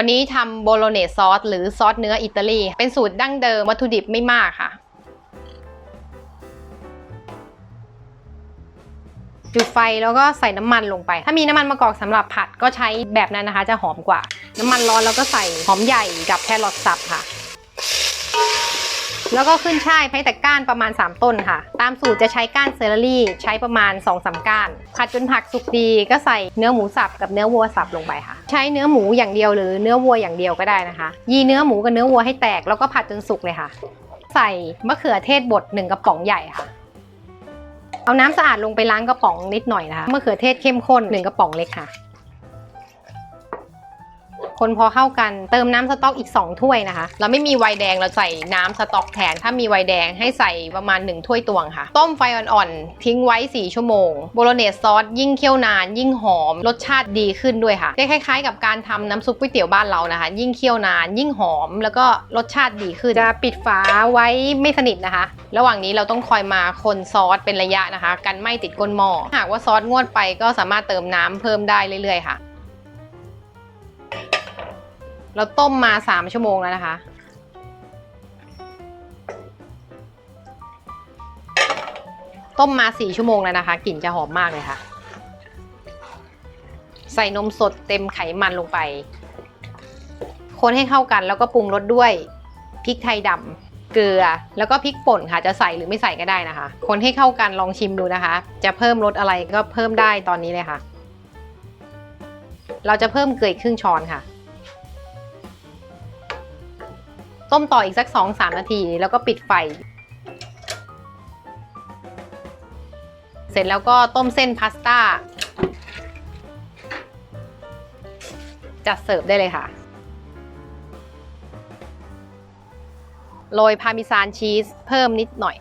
วันนี้ทำโบโลเนสซอสหรือซอสเนื้ออิตาลี เป็นสูตรดั้งเดิมวัตถุดิบไม่มากค่ะ จุดไฟแล้วก็ใส่น้ำมันลงไป ถ้ามีน้ำมันมะกอกสำหรับผัดก็ใช้แบบนั้นนะคะ จะหอมกว่า น้ำมันร้อนแล้วก็ใส่หอมใหญ่กับแครอทสับค่ะ แล้วก็ขึ้นช่ายใช้แต่ก้านประมาณ 3 ต้นค่ะ ตามสูตรจะใช้ก้านเซเลอรี่ ใช้ประมาณ2-3ก้าน ผัดจนผักสุกดีก็ใส่เนื้อหมูสับกับเนื้อวัวสับลงไปค่ะ ใช้เนื้อหมูอย่างเดียวหรือเนื้อวัวอย่างเดียวก็ได้นะคะ ยีเนื้อหมูกับเนื้อวัวให้แตกแล้วก็ผัดจนสุกเลยค่ะ ใส่มะเขือเทศบดหนึ่งกระป๋องใหญ่ค่ะ เอาน้ำสะอาดลงไปล้างกระป๋องนิดหน่อยนะคะมะเขือเทศเข้มข้นหนึ่งกระป๋องเล็กค่ะ คนพอเข้ากันเติมน้ำสต๊อกอีก 2 ถ้วยนะคะ เราไม่มีไวน์แดงเราใส่น้ำสต๊อกแทน ถ้ามีไวน์แดงให้ใส่ประมาณ 1 ถ้วยตวงค่ะ ต้มไฟอ่อนๆ ทิ้งไว้ 4 ชั่วโมง โบโลเนสซอสยิ่งเคี่ยวนาน ยิ่งหอม รสชาติดีขึ้นด้วยค่ะคล้ายๆ กับการทำน้ำซุปก๋วยเตี๋ยวบ้านเรานะคะ ยิ่งเคี่ยวนาน ยิ่งหอม แล้วก็รสชาติดีขึ้น จะปิดฝาไว้ไม่สนิทนะคะ ระหว่างนี้เราต้องคอยมาคนซอสเป็นระยะนะคะ กันไม่ติดก้นหม้อหากว่าซอสงวดไปก็สามารถเติมน้ำเพิ่มได้เรื่อยๆค่ะ เราต้มมา3ชั่วโมงแล้วนะคะ ต้มมา4ชั่วโมงแล้วนะคะกลิ่นจะหอมมากเลยค่ะ ใส่นมสดเต็มไขมันลงไป คนให้เข้ากันแล้วก็ปรุงรสด้วยพริกไทยดำเกลือแล้วก็พริกป่นค่ะ จะใส่หรือไม่ใส่ก็ได้นะคะ คนให้เข้ากันลองชิมดูนะคะ จะเพิ่มรสอะไรก็เพิ่มได้ตอนนี้เลยค่ะ เราจะเพิ่มเกลือครึ่งช้อนค่ะ ต้มต่ออีกสัก 2-3 นาที แล้วก็ปิดไฟ เสร็จแล้วก็ต้มเส้นพาสต้า จัดเสิร์ฟได้เลยค่ะ โรยพาร์เมิซานชีสเพิ่มนิดหน่อย